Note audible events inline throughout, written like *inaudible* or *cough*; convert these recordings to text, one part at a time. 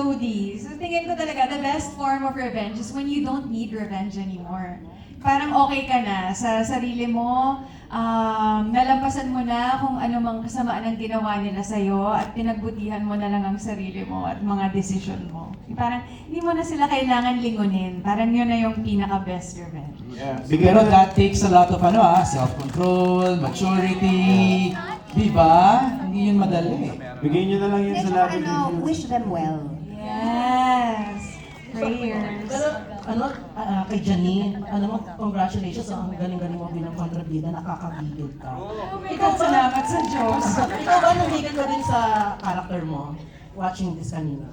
Jody. So tingin ko talaga, the best form of revenge is when you don't need revenge anymore. Parang okay ka na sa sarili mo, um, nalampasan mo na kung ano mang kasamaan ang ginawa nila sa'yo at pinagbutihan mo na lang ang sarili mo at mga desisyon mo. Parang hindi mo na sila kailangan lingunin. Parang yun na yung pinaka-best revenge. Yeah. Pero that takes a lot of ano ah, self-control, maturity, di ba? Hindi yun madali. Bigay nyo na lang yun sa saka labi ano, wish them well. Yes! Prayers. Ano, ah, kay Janine, ano mo, congratulations, ang galing-galing mo bilang kontrabida, nakakagigil ka. Oh God, salamat sa Diyos. *laughs* Ikaw ba nagigil ka din sa character mo, watching this kanina?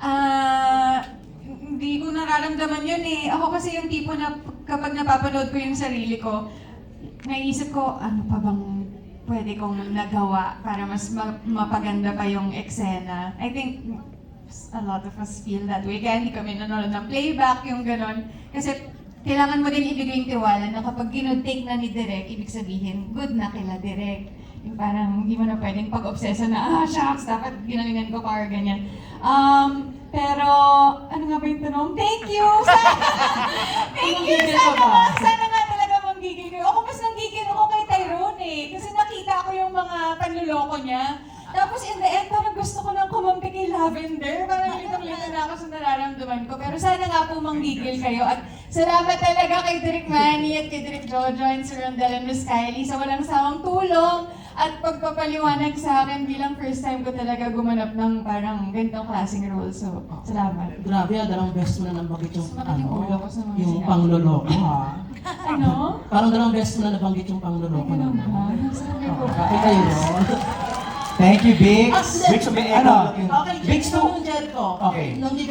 Ah, hindi ko nararamdaman yun eh. Ako kasi yung tipo na kapag napapanood ko yung sarili ko, naisip ko, ano pa bang pwede kong nagawa para mas ma- mapaganda pa yung eksena. I think a lot of us feel that way. Kaya hindi kami nanonood ng playback, yung ganon. Kasi kailangan mo din ibigay yung tiwala na kapag ginutake na ni Direk, ibig sabihin, good na kila Direk. Yung parang hindi mo na pwedeng pag-obsesa na, ah, shucks, dapat ginalingan ko pa or ganyan. Um, pero, ano nga ba yung tanong? Thank you! *laughs* Thank you! Sana nga, sana nga talaga manggigil kayo. Ako mas nanggigil ako kay Tyrone eh. Kasi nakita ko yung mga panluloko niya. Tapos in the end, kay Lavender. Parang litong-lito na ako sa nararamdaman ko. Pero sana nga po manggigil kayo. At salamat talaga kay Direk Manny at kay Direk Jojo and Sir Rondel and Miss Kylie sa walang sawang tulong at pagpapaliwanag sa akin bilang first time ko talaga gumanap ng parang ganitong klaseng role. So, salamat. Grabe, ah, dalawang beses mo na nabanggit yung, Sumakit yung ulo ko sa mga yung sinabi. pangloloko ha. *laughs* Ano? Parang dalawang beses mo na nabanggit yung pangloloko ganun naman. ba? Sabi ko ba? Okay kayo yun? Thank you, Bix. Bix, may Ano? echo. Okay, Bix Bix to. di